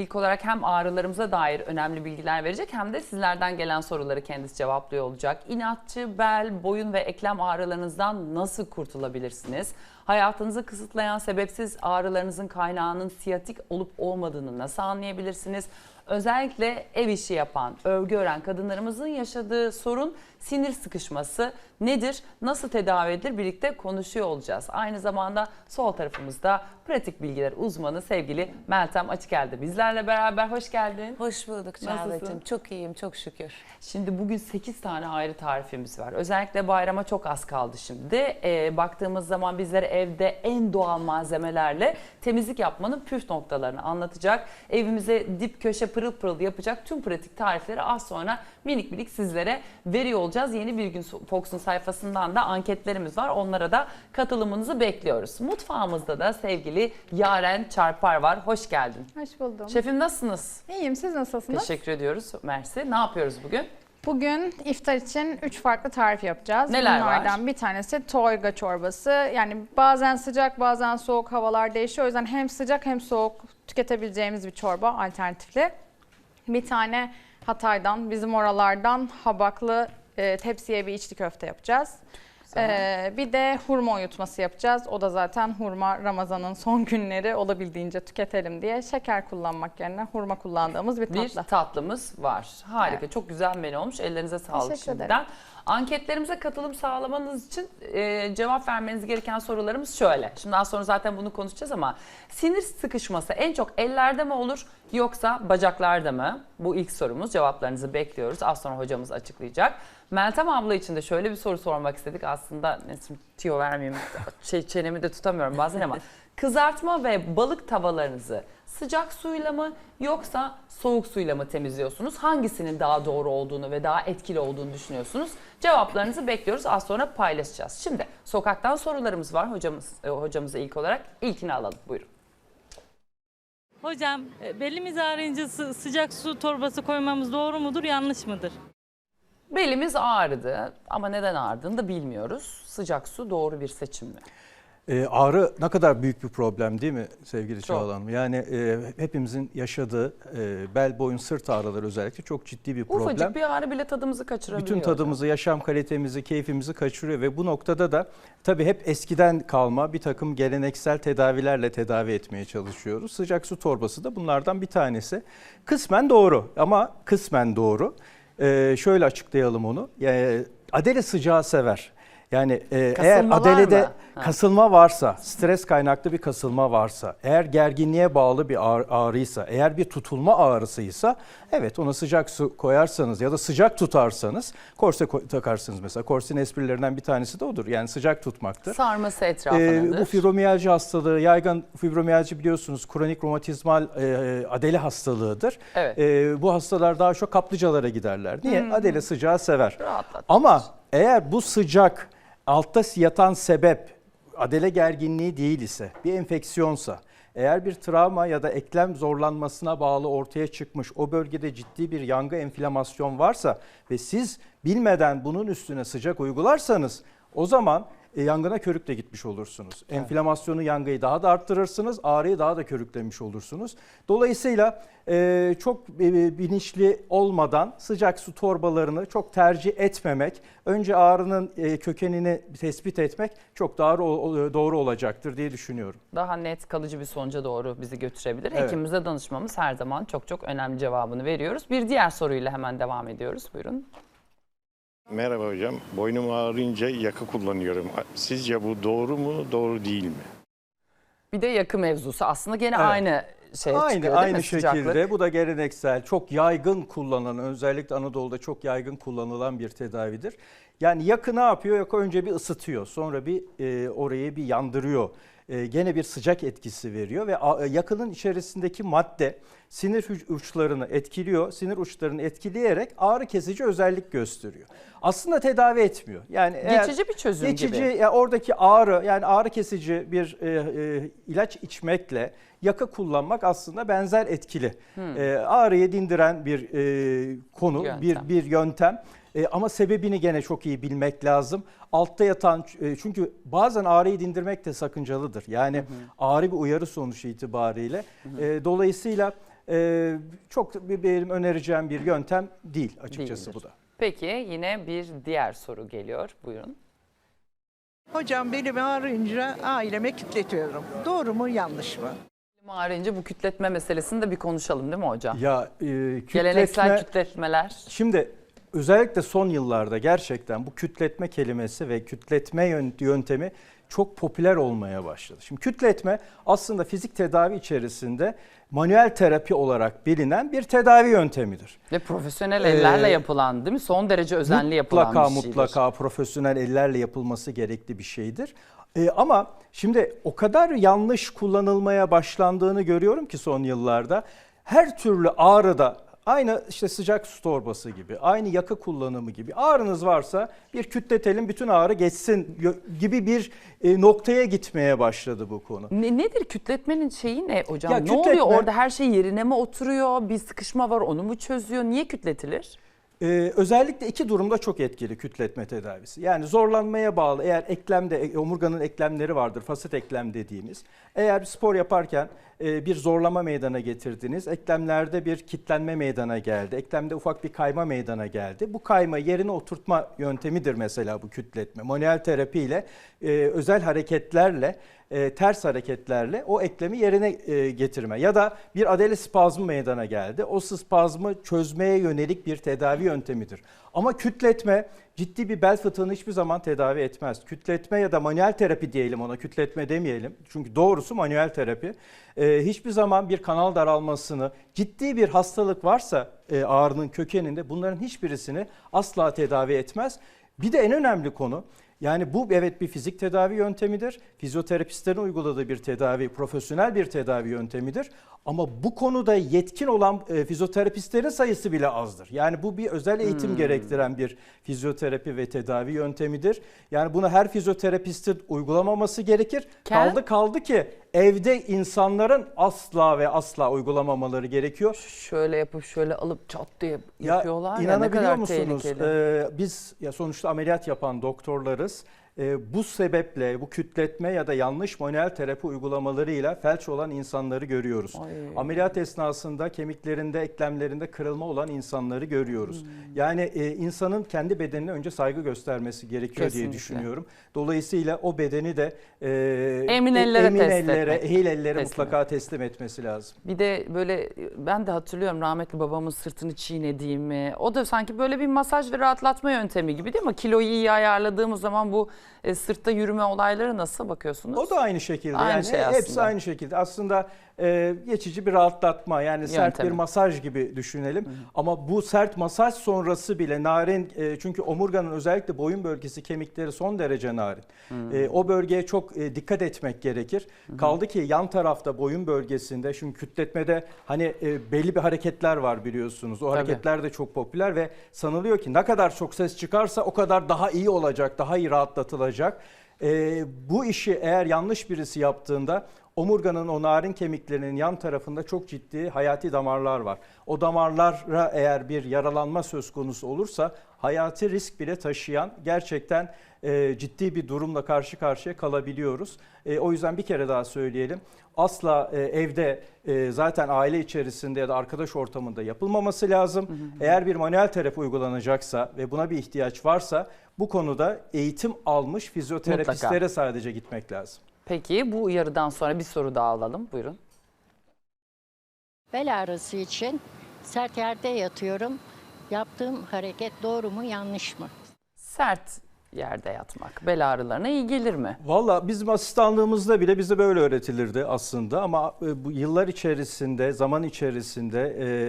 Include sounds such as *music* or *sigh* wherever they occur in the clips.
ilk olarak hem ağrılarımıza dair önemli bilgiler verecek hem de sizlerden gelen soruları kendisi cevaplıyor olacak. İnatçı, bel, boyun ve eklem ağrılarınızdan nasıl kurtulabilirsiniz? Hayatınızı kısıtlayan sebepsiz ağrılarınızın kaynağının siyatik olup olmadığını nasıl anlayabilirsiniz? Özellikle ev işi yapan, örgü ören kadınlarımızın yaşadığı sorun sinir sıkışması nedir? Nasıl tedavi edilir? Birlikte konuşuyor olacağız. Aynı zamanda sol tarafımızda pratik bilgiler uzmanı sevgili Meltem Açıkel'de bizlerle beraber. Hoş geldin. Hoş bulduk? Çağla'cığım. Çok iyiyim, çok şükür. Şimdi bugün 8 tane ayrı tarifimiz var. Özellikle bayrama çok az kaldı şimdi. Ee, baktığımız zaman bizlere evde en doğal malzemelerle temizlik yapmanın püf noktalarını anlatacak. Evimize dip köşe pırıl pırıl yapacak tüm pratik tarifleri az sonra minik minik sizlere veriyor olacağız. Yeni bir gün Fox'un sayfasından da anketlerimiz var. Onlara da katılımınızı bekliyoruz. Mutfağımızda da sevgili Yaren Çarpar var. Hoş geldin. Hoş buldum. Şefim nasılsınız? İyiyim, siz nasılsınız? Teşekkür ediyoruz. Mersi. Ne yapıyoruz bugün? Bugün iftar için 3 farklı tarif yapacağız. Neler var? Bunlardan bir tanesi toyga çorbası. Yani bazen sıcak bazen soğuk havalar değişiyor. O yüzden hem sıcak hem soğuk tüketebileceğimiz bir çorba alternatifli. Bir tane Hatay'dan, bizim oralardan habaklı e, tepsiye bir içli köfte yapacağız. Ee, bir de hurma uyutması yapacağız. O da zaten hurma Ramazan'ın son günleri olabildiğince tüketelim diye şeker kullanmak yerine hurma kullandığımız bir bir tatlı. tatlımız var. Harika. Evet. Çok güzel menü olmuş. Ellerinize sağlık Teşekkür şimdiden. ederim. Anketlerimize katılım sağlamanız için e, cevap vermeniz gereken sorularımız şöyle. Şimdi daha sonra zaten bunu konuşacağız ama sinir sıkışması en çok ellerde mi olur yoksa bacaklarda mı? Bu ilk sorumuz. Cevaplarınızı bekliyoruz. Az sonra hocamız açıklayacak. Meltem abla için de şöyle bir soru sormak istedik. Aslında Nesim tiyo vermeyeyim. Şey, çenemi de tutamıyorum bazen ama. *laughs* Kızartma ve balık tavalarınızı sıcak suyla mı yoksa soğuk suyla mı temizliyorsunuz? Hangisinin daha doğru olduğunu ve daha etkili olduğunu düşünüyorsunuz? Cevaplarınızı bekliyoruz. Az sonra paylaşacağız. Şimdi sokaktan sorularımız var hocamız e, hocamıza ilk olarak. İlkini alalım. Buyurun. Hocam e, belimiz ağrıyınca sı- sıcak su torbası koymamız doğru mudur yanlış mıdır? Belimiz ağrıdı ama neden ağrıdığını da bilmiyoruz. Sıcak su doğru bir seçim mi? Ee, ağrı ne kadar büyük bir problem değil mi sevgili. Çağla Hanım? Yani e, hepimizin yaşadığı e, bel, boyun, sırt ağrıları özellikle çok ciddi bir problem. Ufacık bir ağrı bile tadımızı kaçırabiliyor. Bütün tadımızı, yaşam kalitemizi, keyfimizi kaçırıyor ve bu noktada da tabii hep eskiden kalma bir takım geleneksel tedavilerle tedavi etmeye çalışıyoruz. Sıcak su torbası da bunlardan bir tanesi. Kısmen doğru ama kısmen doğru. Ee, şöyle açıklayalım onu. Yani, Adele sıcağı sever. Yani e, eğer Adele'de kasılma varsa, stres kaynaklı bir kasılma varsa, eğer gerginliğe bağlı bir ağrı- ağrıysa, eğer bir tutulma ağrısıysa evet ona sıcak su koyarsanız ya da sıcak tutarsanız korse ko- takarsınız mesela. Korsenin esprilerinden bir tanesi de odur. Yani sıcak tutmaktır. Sarması Ee, etrafındadır. bu fibromiyalji hastalığı, yaygın fibromiyalji biliyorsunuz kronik romatizmal e, adele hastalığıdır. Evet. Ee, bu hastalar daha çok kaplıcalara giderler. Niye? Adele sıcağı sever. Rahatlat. Ama eğer bu sıcak altta yatan sebep adele gerginliği değil ise, bir enfeksiyonsa, eğer bir travma ya da eklem zorlanmasına bağlı ortaya çıkmış, o bölgede ciddi bir yangı enflamasyon varsa ve siz bilmeden bunun üstüne sıcak uygularsanız o zaman e, yangına körükle gitmiş olursunuz. Enflamasyonu, yangıyı daha da arttırırsınız, ağrıyı daha da körüklemiş olursunuz. Dolayısıyla e, çok e, bilinçli olmadan sıcak su torbalarını çok tercih etmemek, önce ağrının e, kökenini tespit etmek çok daha doğru, doğru olacaktır diye düşünüyorum. daha net kalıcı bir sonuca doğru bizi götürebilir. Evet. Hekimimize danışmamız her zaman çok çok önemli cevabını veriyoruz. Bir diğer soruyla hemen devam ediyoruz. Buyurun. Merhaba hocam. Boynum ağrıyınca yakı kullanıyorum. Sizce bu doğru mu, doğru değil mi? Bir de yakı mevzusu aslında gene Evet. aynı şey aynı çıkıyor değil aynı mi? şekilde Sıcaklık. bu da geleneksel, çok yaygın kullanılan, özellikle Anadolu'da çok yaygın kullanılan bir tedavidir. Yani yakı ne yapıyor? Yakı önce bir ısıtıyor, sonra bir e, orayı bir yandırıyor. E, gene bir sıcak etkisi veriyor ve a- yakının içerisindeki madde sinir uçlarını etkiliyor. Sinir uçlarını etkileyerek ağrı kesici özellik gösteriyor. Aslında tedavi etmiyor. Yani Geçici bir çözüm Geçici gibi. ya oradaki ağrı yani ağrı kesici bir e, e, ilaç içmekle yakı kullanmak aslında benzer etkili. E, ağrıyı dindiren bir e, konu, Hmm. Yöntem. bir bir yöntem. E, ama sebebini gene çok iyi bilmek lazım. Altta yatan e, çünkü bazen ağrıyı dindirmek de sakıncalıdır. Yani ağrı bir uyarı sonuç itibariyle. E, dolayısıyla e, çok bir- benim önereceğim bir yöntem değil açıkçası Değildir. bu da. Peki yine bir diğer soru geliyor. Buyurun. Hocam benim ağrıyınca aileme kitletiyorum. Doğru mu yanlış mı? Ağrıyınca bu kütletme meselesini de bir konuşalım değil mi hocam? Ya e, kütletme, Geleneksel kütletmeler. Şimdi özellikle son yıllarda gerçekten bu kütletme kelimesi ve kütletme yön- yöntemi çok popüler olmaya başladı. Şimdi kütletme aslında fizik tedavi içerisinde manuel terapi olarak bilinen bir tedavi yöntemidir. Ve profesyonel ellerle Ee, yapılan değil mi? Son derece özenli yapılan mutlaka, bir şeydir. Mutlaka profesyonel ellerle yapılması gerekli bir şeydir. Ee, ama şimdi o kadar yanlış kullanılmaya başlandığını görüyorum ki son yıllarda. Her türlü ağrıda aynı işte sıcak su torbası gibi, aynı yakı kullanımı gibi ağrınız varsa bir kütletelim bütün ağrı geçsin gibi bir e, noktaya gitmeye başladı bu konu. Ne, nedir kütletmenin şeyi ne hocam? Ya ne kütletme- oluyor orada her şey yerine mi oturuyor? Bir sıkışma var onu mu çözüyor? Niye kütletilir? Ee, özellikle iki durumda çok etkili kütletme tedavisi. Yani zorlanmaya bağlı eğer eklemde, e, omurganın eklemleri vardır, fasit eklem dediğimiz. Eğer spor yaparken e, bir zorlama meydana getirdiniz, eklemlerde bir kitlenme meydana geldi, eklemde ufak bir kayma meydana geldi. Bu kayma yerine oturtma yöntemidir mesela bu kütletme. Manuel terapi ile e, özel hareketlerle e, ters hareketlerle o eklemi yerine e, getirme ya da bir adele spazmı meydana geldi. O spazmı çözmeye yönelik bir tedavi yöntemidir. Ama kütletme ciddi bir bel fıtığını hiçbir zaman tedavi etmez. Kütletme ya da manuel terapi diyelim ona kütletme demeyelim. Çünkü doğrusu manuel terapi. E, hiçbir zaman bir kanal daralmasını, ciddi bir hastalık varsa e, ağrının kökeninde bunların hiçbirisini asla tedavi etmez. Bir de en önemli konu yani bu evet bir fizik tedavi yöntemidir. Fizyoterapistlerin uyguladığı bir tedavi, profesyonel bir tedavi yöntemidir. Ama bu konuda yetkin olan e, fizyoterapistlerin sayısı bile azdır. Yani bu bir özel eğitim gerektiren bir fizyoterapi ve tedavi yöntemidir. Yani bunu her fizyoterapistin uygulamaması gerekir. Kel- Kaldı kaldı ki evde insanların asla ve asla uygulamamaları gerekiyor. Şöyle yapıp şöyle alıp çat diye Ya yapıyorlar ya, ne inanabiliyor kadar musunuz? tehlikeli. Ee, biz ya sonuçta ameliyat yapan doktorlarız. Ee, bu sebeple bu kütletme ya da yanlış manuel terapi uygulamalarıyla felç olan insanları görüyoruz. Ay. Ameliyat esnasında kemiklerinde, eklemlerinde kırılma olan insanları görüyoruz. Hmm. Yani e, insanın kendi bedenine önce saygı göstermesi gerekiyor diye Kesinlikle. düşünüyorum. Dolayısıyla o bedeni de e, Emin ellere emin ellere, etmek. ehil ellere Teslim mutlaka teslim etmesi lazım. Bir de böyle ben de hatırlıyorum rahmetli babamın sırtını çiğnediğimi. O da sanki böyle bir masaj ve rahatlatma yöntemi gibi değil mi? Kiloyu iyi ayarladığımız zaman bu e, sırtta yürüme olayları nasıl bakıyorsunuz? O da aynı şekilde. Aynı yani şey hepsi aslında. aynı şekilde. Aslında e, geçici bir rahatlatma yani sert Yöntemi. bir masaj gibi düşünelim. Ama bu sert masaj sonrası bile narin e, çünkü omurganın özellikle boyun bölgesi kemikleri son derece narin. E, o bölgeye çok e, dikkat etmek gerekir. Kaldı ki yan tarafta boyun bölgesinde şimdi kütletmede hani e, belli bir hareketler var biliyorsunuz. O Tabii. hareketler de çok popüler ve sanılıyor ki ne kadar çok ses çıkarsa o kadar daha iyi olacak, daha iyi rahatlatılacak. Ee, bu işi eğer yanlış birisi yaptığında omurganın o narin kemiklerinin yan tarafında çok ciddi hayati damarlar var. O damarlara eğer bir yaralanma söz konusu olursa hayati risk bile taşıyan gerçekten e, ciddi bir durumla karşı karşıya kalabiliyoruz. E, o yüzden bir kere daha söyleyelim. Asla e, evde e, zaten aile içerisinde ya da arkadaş ortamında yapılmaması lazım. Eğer bir manuel terapi uygulanacaksa ve buna bir ihtiyaç varsa bu konuda eğitim almış fizyoterapistlere sadece gitmek lazım. Peki bu uyarıdan sonra bir soru daha alalım. Buyurun. Bel ağrısı için sert yerde yatıyorum. Yaptığım hareket doğru mu yanlış mı? Sert yerde yatmak bel ağrılarına iyi gelir mi? Valla bizim asistanlığımızda bile bize böyle öğretilirdi aslında ama e, bu yıllar içerisinde, zaman içerisinde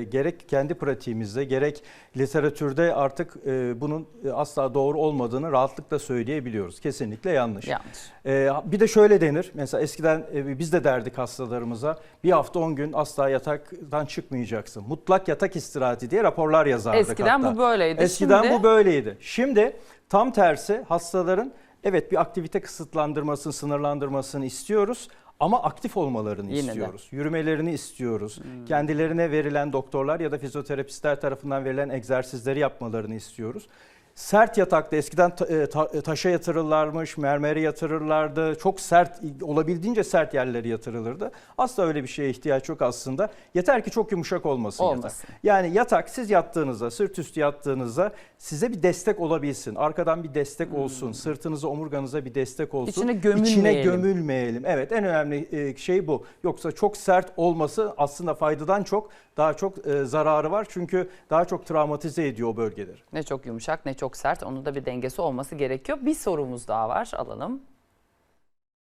e, gerek kendi pratiğimizde gerek literatürde artık e, bunun e, asla doğru olmadığını rahatlıkla söyleyebiliyoruz. Kesinlikle yanlış. Yanlış. Ee, bir de şöyle denir. Mesela eskiden e, biz de derdik hastalarımıza bir hafta 10 gün asla yataktan çıkmayacaksın. Mutlak yatak istirahati diye raporlar yazardık Eskiden hatta. bu böyleydi. Eskiden Şimdi- bu böyleydi. Şimdi tam tersi hastaların evet bir aktivite kısıtlandırmasını, sınırlandırmasını istiyoruz. Ama aktif olmalarını Yine de. istiyoruz. Yürümelerini istiyoruz. Kendilerine verilen doktorlar ya da fizyoterapistler tarafından verilen egzersizleri yapmalarını istiyoruz. Sert yatakta eskiden ta- e, ta- taşa yatırırlarmış, mermere yatırırlardı. Çok sert, olabildiğince sert yerleri yatırılırdı. Asla öyle bir şeye ihtiyaç yok aslında. Yeter ki çok yumuşak olmasın, Olmasın. yatak. Yani yatak siz yattığınızda, sırt üstü yattığınızda size bir destek olabilsin. Arkadan bir destek olsun, sırtınıza, omurganıza bir destek olsun. İçine gömülmeyelim. İçine gömülmeyelim. Evet en önemli e, şey bu. Yoksa çok sert olması aslında faydadan çok daha çok e, zararı var. Çünkü daha çok travmatize ediyor o bölgeleri. Ne çok yumuşak ne çok sert. Onun da bir dengesi olması gerekiyor. Bir sorumuz daha var. Alalım.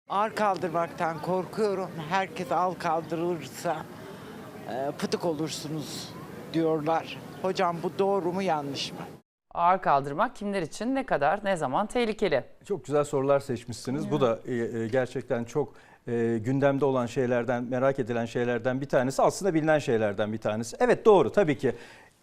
Ağır kaldırmaktan korkuyorum. Herkes al kaldırılırsa e, pıtık olursunuz diyorlar. Hocam bu doğru mu yanlış mı? Ağır kaldırmak kimler için ne kadar ne zaman tehlikeli? Çok güzel sorular seçmişsiniz. Bu da e, e, gerçekten çok e, gündemde olan şeylerden, merak edilen şeylerden bir tanesi. Aslında bilinen şeylerden bir tanesi. Evet doğru tabii ki.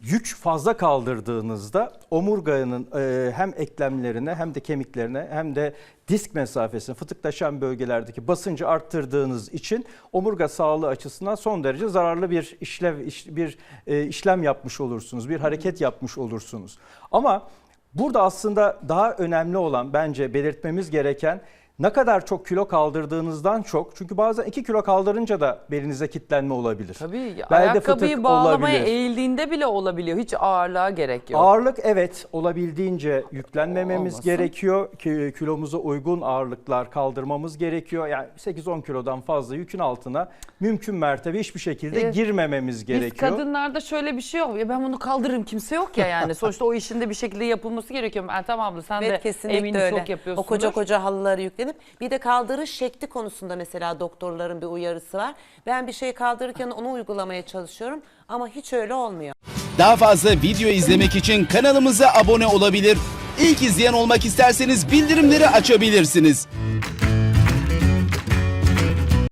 Yük fazla kaldırdığınızda omurganın e, hem eklemlerine hem de kemiklerine hem de disk mesafesine fıtıklaşan bölgelerdeki basıncı arttırdığınız için omurga sağlığı açısından son derece zararlı bir işlev iş- bir e, işlem yapmış olursunuz. Bir hareket yapmış olursunuz. Ama Burada aslında daha önemli olan bence belirtmemiz gereken ne kadar çok kilo kaldırdığınızdan çok. Çünkü bazen 2 kilo kaldırınca da belinize kitlenme olabilir. Tabii Belde ayakkabıyı fıtık bağlamaya olabilir. eğildiğinde bile olabiliyor. Hiç ağırlığa gerek yok. Ağırlık evet olabildiğince yüklenmememiz Olmasın. gerekiyor. Ki Kilomuza uygun ağırlıklar kaldırmamız gerekiyor. Yani 8-10 kilodan fazla yükün altına mümkün mertebe hiçbir şekilde Evet. girmememiz Biz gerekiyor. kadınlarda şöyle bir şey yok. Ya ben bunu kaldırırım kimse yok ya yani. *laughs* Sonuçta o işin de bir şekilde yapılması gerekiyor. Meltem abla sen Evet de eminim öyle. çok yapıyorsundur. O koca koca halıları yüklenip bir de kaldırış şekli konusunda mesela doktorların bir uyarısı var. Ben bir şey kaldırırken onu uygulamaya çalışıyorum ama hiç öyle olmuyor. Daha fazla video izlemek için kanalımıza abone olabilir. İlk izleyen olmak isterseniz bildirimleri açabilirsiniz.